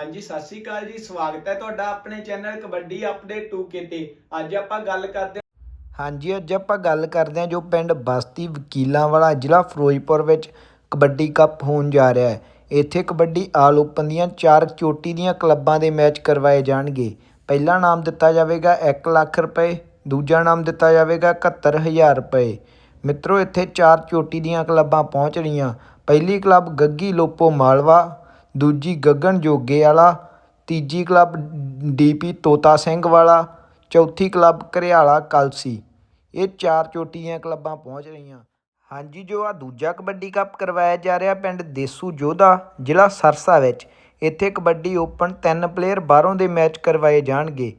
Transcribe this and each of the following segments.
ਹਾਂਜੀ, ਸਤਿ ਸ਼੍ਰੀ ਅਕਾਲ ਜੀ। ਸਵਾਗਤ ਹੈ ਤੁਹਾਡਾ ਆਪਣੇ ਚੈਨਲ ਕਬੱਡੀ ਅਪਡੇਟ 2K ਤੇ। ਅੱਜ ਆਪਾਂ ਗੱਲ ਕਰਦੇ ਹਾਂਜੀ, ਅੱਜ ਆਪਾਂ ਗੱਲ ਕਰਦੇ ਹਾਂ ਜੋ ਪਿੰਡ ਬਸਤੀ ਵਕੀਲਾਂ ਵਾਲਾ ਜ਼ਿਲ੍ਹਾ ਫਿਰੋਜ਼ਪੁਰ ਵਿੱਚ ਕਬੱਡੀ ਕੱਪ ਹੋਣ ਜਾ ਰਿਹਾ ਹੈ। ਇੱਥੇ ਕਬੱਡੀ ਆਲ ਓਪਨ ਦੀਆਂ ਚਾਰ ਚੋਟੀ ਦੀਆਂ ਕਲੱਬਾਂ ਦੇ ਮੈਚ ਕਰਵਾਏ ਜਾਣਗੇ। ਪਹਿਲਾ ਨਾਮ ਦਿੱਤਾ ਜਾਵੇਗਾ 1 ਲੱਖ ਰੁਪਏ, ਦੂਜਾ ਨਾਮ ਦਿੱਤਾ ਜਾਵੇਗਾ 71000 ਰੁਪਏ। ਮਿੱਤਰੋ, ਇੱਥੇ ਚਾਰ ਚੋਟੀ ਦੀਆਂ ਕਲੱਬਾਂ ਪਹੁੰਚ ਰਹੀਆਂ। ਪਹਿਲੀ ਕਲੱਬ ਗੱਗੀ ਲੋਪੋ ਮਾਲਵਾ ਦੂਜੀ ਗੱਗਨ ਜੋਗੇ ਵਾਲਾ, ਤੀਜੀ ਕਲੱਬ ਡੀਪੀ ਤੋਤਾ ਸਿੰਘ ਵਾਲਾ, ਚੌਥੀ ਕਲੱਬ ਘਰਿਆਲਾ ਕਲਸੀ। ਇਹ ਚਾਰ ਚੋਟੀਆਂ ਕਲੱਬਾਂ ਪਹੁੰਚ ਰਹੀਆਂ। ਹਾਂਜੀ ਜੋ ਆ, ਦੂਜਾ ਕਬੱਡੀ ਕੱਪ ਕਰਵਾਇਆ ਜਾ ਰਿਹਾ ਪਿੰਡ ਦੇਸੂ ਜੋਧਾ, ਜ਼ਿਲ੍ਹਾ ਸਰਸਾ ਵਿੱਚ। ਇੱਥੇ ਕਬੱਡੀ ਓਪਨ ਤਿੰਨ ਪਲੇਅਰ ਬਾਹਰੋਂ ਦੇ ਮੈਚ ਕਰਵਾਏ ਜਾਣਗੇ।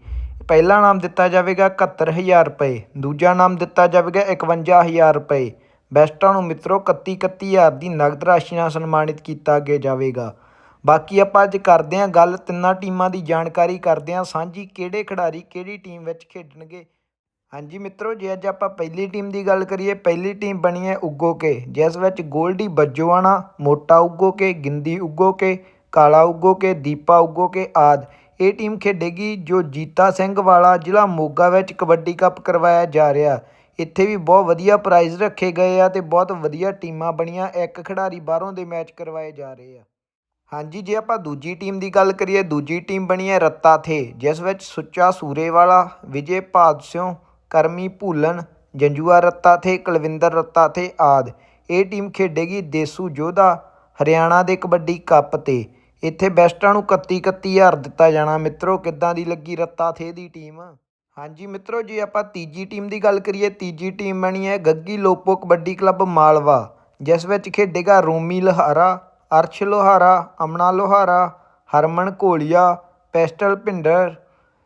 ਪਹਿਲਾ ਨਾਮ ਦਿੱਤਾ ਜਾਵੇਗਾ 71000 ਰੁਪਏ, ਦੂਜਾ ਨਾਮ ਦਿੱਤਾ ਜਾਵੇਗਾ 51000 ਰੁਪਏ। ਬੈਸਟਾਂ ਨੂੰ ਮਿੱਤਰੋ 31 31000 ਦੀ ਨਗਦ ਰਾਸ਼ੀ ਨਾਲ ਸਨਮਾਨਿਤ ਕੀਤਾ ਗਿਆ ਜਾਵੇਗਾ। ਬਾਕੀ ਆਪਾਂ ਅੱਜ ਕਰਦੇ ਹਾਂ ਗੱਲ, ਤਿੰਨਾਂ ਟੀਮਾਂ ਦੀ ਜਾਣਕਾਰੀ ਕਰਦੇ ਹਾਂ, ਸਾਂਝੀ ਕਿਹੜੇ ਖਿਡਾਰੀ ਕਿਹੜੀ ਟੀਮ ਵਿੱਚ ਖੇਡਣਗੇ। ਹਾਂਜੀ ਮਿੱਤਰੋ, ਜੇ ਅੱਜ ਆਪਾਂ ਪਹਿਲੀ ਟੀਮ ਦੀ ਗੱਲ ਕਰੀਏ, ਪਹਿਲੀ ਟੀਮ ਬਣੀ ਹੈ ਉੱਗੋ ਕੇ, ਜਿਸ ਵਿੱਚ ਗੋਲਡੀ ਬੱਜੋਆਣਾ, ਮੋਟਾ ਉੱਗੋ ਕੇ, ਗਿੰਦੀ ਉੱਗੋ ਕੇ, ਕਾਲਾ ਉੱਗੋ ਕੇ, ਦੀਪਾ ਉੱਗੋ ਕੇ ਆਦ। ਇਹ ਟੀਮ ਖੇਡੇਗੀ ਜੋ ਜੀਤਾ ਸਿੰਘ ਵਾਲਾ ਜ਼ਿਲ੍ਹਾ ਮੋਗਾ ਵਿੱਚ ਕਬੱਡੀ ਕੱਪ ਕਰਵਾਇਆ ਜਾ ਰਿਹਾ। ਇੱਥੇ ਵੀ ਬਹੁਤ ਵਧੀਆ ਪ੍ਰਾਈਜ਼ ਰੱਖੇ ਗਏ ਆ ਤੇ ਬਹੁਤ ਵਧੀਆ ਟੀਮਾਂ ਬਣੀਆਂ, ਇੱਕ ਖਿਡਾਰੀ ਬਾਹਰੋਂ ਦੇ ਮੈਚ ਕਰਵਾਏ ਜਾ ਰਹੇ ਆ। ਹਾਂਜੀ, ਜੇ ਆਪਾਂ ਦੂਜੀ ਟੀਮ ਦੀ ਗੱਲ ਕਰੀਏ, ਦੂਜੀ ਟੀਮ ਬਣੀ ਹੈ ਰੱਤਾ ਥੇ, ਜਿਸ ਵਿੱਚ ਸੁੱਚਾ ਸੂਰੇਵਾਲਾ, ਵਿਜੇ ਭਾਦਸਿਓ, ਕਰਮੀ ਭੂਲਨ ਜੰਜੂਆ ਰੱਤਾ ਥੇ, ਕੁਲਵਿੰਦਰ ਰੱਤਾ ਥੇ ਆਦ। ਇਹ ਟੀਮ ਖੇਡੇਗੀ ਦੇਸੂ ਜੋਧਾ, ਹਰਿਆਣਾ ਦੇ ਕਬੱਡੀ ਕੱਪ ਤੇ। ਇੱਥੇ ਬੈਸਟਾਂ ਨੂੰ 31 31000 ਦਿੱਤਾ ਜਾਣਾ। ਮਿੱਤਰੋ, ਕਿੱਦਾਂ ਦੀ ਲੱਗੀ ਰੱਤਾ ਥੇ ਦੀ ਟੀਮ? ਹਾਂਜੀ, ਮਿੱਤਰੋ, ਜੇ ਆਪਾਂ ਤੀਜੀ ਟੀਮ ਦੀ ਗੱਲ ਕਰੀਏ, ਤੀਜੀ ਟੀਮ ਬਣੀ ਹੈ ਗੱਗੀ ਲੋਪੋ ਕਬੱਡੀ ਕਲੱਬ ਮਾਲਵਾ, ਜਿਸ ਵਿੱਚ ਖੇਡੇਗਾ ਰੋਮੀ ਲਹਾਰਾ ਅਰਸ਼ ਲੋਹਾਰਾ, ਅਮਨਾ ਲੋਹਾਰਾ, ਹਰਮਨ ਘੋਲੀਆ, ਪੈਸਟਲ ਭਿੰਡਰ,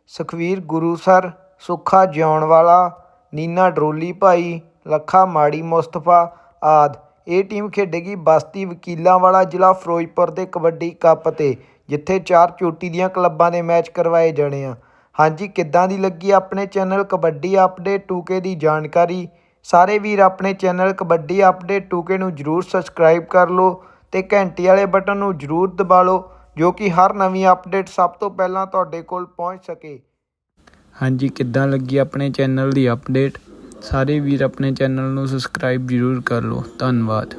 ਸੁਖਵੀਰ ਗੁਰੂਸਰ, ਸੁੱਖਾ ਜਿਉਣ ਵਾਲਾ ਨੀਨਾ ਡਰੋਲੀ ਭਾਈ, ਲੱਖਾ ਮਾੜੀ ਮੁਸਤਫਾ ਆਦ। ਇਹ ਟੀਮ ਖੇਡੇਗੀ ਬਸਤੀ ਵਕੀਲਾਂ ਵਾਲਾ ਜ਼ਿਲ੍ਹਾ ਫਿਰੋਜ਼ਪੁਰ ਦੇ ਕਬੱਡੀ ਕੱਪ ਤੇ, ਜਿੱਥੇ ਚਾਰ ਚੋਟੀ ਦੀਆਂ ਕਲੱਬਾਂ ਦੇ ਮੈਚ ਕਰਵਾਏ ਜਾਣੇ ਆ। ਹਾਂਜੀ, ਕਿੱਦਾਂ ਦੀ ਲੱਗੀ ਆਪਣੇ ਚੈਨਲ ਕਬੱਡੀ ਅਪਡੇਟ 2K ਦੀ ਜਾਣਕਾਰੀ? ਸਾਰੇ ਵੀਰ ਆਪਣੇ ਚੈਨਲ ਕਬੱਡੀ ਅਪਡੇਟ 2K ਨੂੰ ਜਰੂਰ ਸਬਸਕ੍ਰਾਈਬ ਕਰ ਲਓ। ਤੇ ਘੰਟੀ ਵਾਲੇ ਬਟਨ ਨੂੰ ਜਰੂਰ ਦਬਾ ਲਓ, ਜੋ ਕਿ ਹਰ ਨਵੀਂ ਅਪਡੇਟ ਸਭ ਤੋਂ ਪਹਿਲਾਂ ਤੁਹਾਡੇ ਕੋਲ ਪਹੁੰਚ ਸਕੇ। ਹਾਂਜੀ, ਕਿੱਦਾਂ ਲੱਗੀ ਆਪਣੇ ਚੈਨਲ ਦੀ ਅਪਡੇਟ? ਸਾਰੇ ਵੀਰ ਆਪਣੇ ਚੈਨਲ ਨੂੰ ਸਬਸਕ੍ਰਾਈਬ ਜ਼ਰੂਰ ਕਰ ਲਓ। ਧੰਨਵਾਦ।